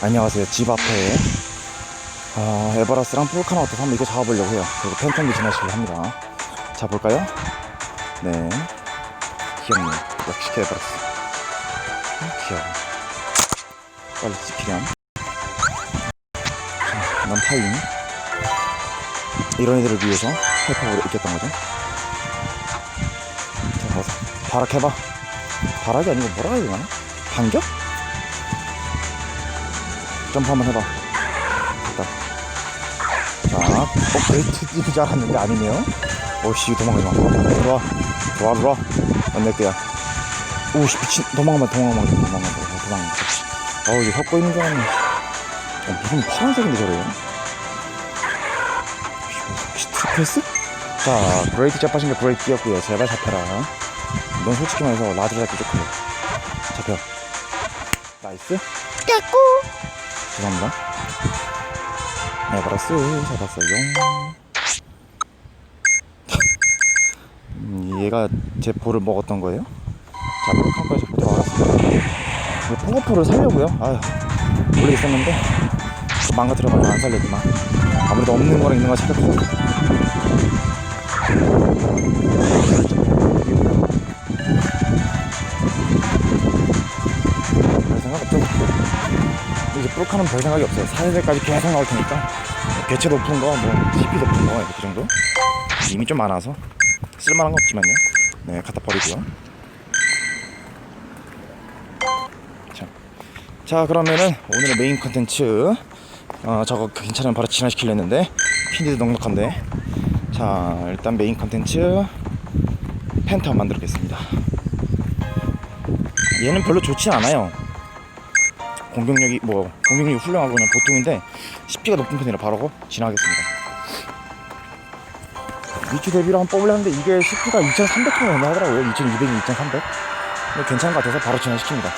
안녕하세요. 집 앞에 어, 에버라스랑 폴카나우트 한번 이거 잡아보려고 해요. 그리고 팬텀도 지나시려 합니다. 잡을까요? 네. 귀엽네요. 역시 에버라스. 음, 귀여워. 빨리 지키렴. 자, 난 파인. 이런 애들을 위해서 하이퍼를 있겠던 거죠. 자, 어서 발악해봐. 발악이 아니고 뭐라 해야 되나? 반격? 점프 한번 해봐. 됐다. 자, 어, 그레이트인 줄 알았는데 아니네요. 오씨, 도망가지 마. 들어와. 들어와, 들어와. 안낼 거야. 오씨, 미친. 도망가면 도망가면 도망가면 도망가면. 어우, 이거 섞고 있는 줄 알았네. 어, 무슨 파란색인데 저래요? 스트레스? 자, 브레이크 잡하신 게 브레이크 뛰었고요. 제발 잡혀라. 넌 솔직히 말해서 라드를 잡기 좋고요. 잡혀. 나이스. 죄송합니다. 네, 에버러스 잡았어요. 음, 얘가 제 볼을 먹었던 거예요? 자, poka까지 들어왔습니다. poka포를 살려고요. 아휴, 원래 있었는데 그 망가뜨려가지고 안 살려지만 아무래도 없는 거랑 있는 거 찾아보고 이제 프로카는 별 생각이 없어요. 4세대까지 계속 나올 테니까 개체 높은 거, 뭐 CP 높은 거 이렇게 정도 이미 좀 많아서 쓸만한 거 없지만요. 네, 갖다 버리고요. 자, 자 그러면은 오늘의 메인 컨텐츠 어, 저거 괜찮으면 바로 진화시키려 했는데 캔디도 넉넉한데 자 일단 메인 컨텐츠 펜타 만들겠습니다. 얘는 별로 좋진 않아요. 공격력이 뭐 공격력이 훌륭하고 그냥 보통인데 10기가 높은 편이라 바로 진화하겠습니다. 위치 대비로 한번 뽑으려는데 이게 10기가 2,300 정도 된다 하더라고요. 2,200이 2,300. 근데 괜찮은 것 같아서 바로 진화시킵니다.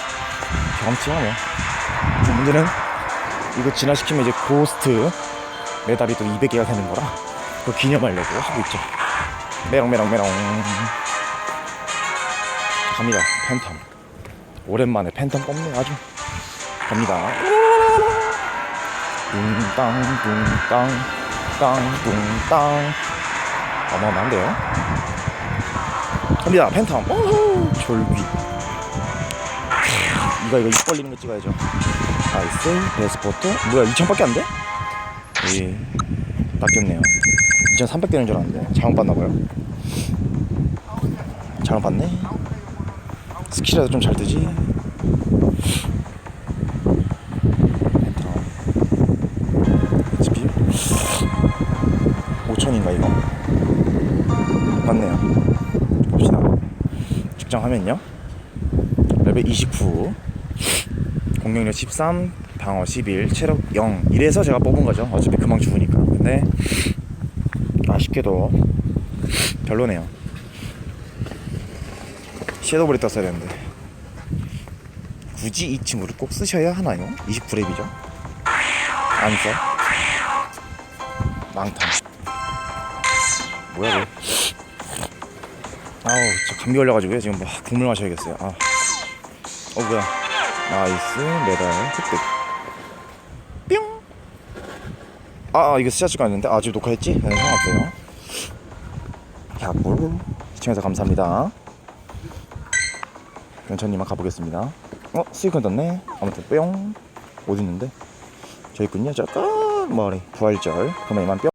경험치가 뭐. 그 문제는 이거 진화시키면 이제 고스트 메달이 또 200개가 되는 거라 그 기념하려고 하고 있죠. 메롱 메롱 메롱. 갑니다. 팬텀. 오랜만에 팬텀 뽑네 아주. 갑니다. 뚱땅 뚱땅 땅 뚱땅. 어마어마한데요? 갑니다. 팬텀. 오호 졸귀. 이거 이거 입 벌리는 거 찍어야죠. 나이스 베스포트. 뭐야 2000밖에 안 돼? 예. 낚였네요. 2300 되는 줄 알았는데. 잘못 봤나봐요. 잘못 봤네. 스킬이라도 좀잘 뜨지 5천인가 이거? 맞네요. 봅시다. 측정하면요? 레벨 29 공격력 13 방어 11 체력 0 이래서 제가 뽑은 거죠. 어차피 금방 죽으니까. 근데 아쉽게도 별로네요. 섀도우볼이 떴어야 되는데. 굳이 이 친구를 꼭 쓰셔야 하나요? 29렙이죠? 안 써? 망탕 뭐야 이거? 아우 저 감기 걸려가지고요. 지금 뭐 국물 마셔야겠어요. 아. 어 뭐야. 나이스 메달 획득. 뿅. 아, 아 이거 스샷 아는데? 아 지금 녹화했지? 네 상관없어요. 야물 시청해서 감사합니다. 연천님만 가보겠습니다. 어? 스이컨 떴네. 아무튼 뿅. 어디 있는데? 저 있군요. 잠깐 머리. 부활절. 그러면 이만 뿅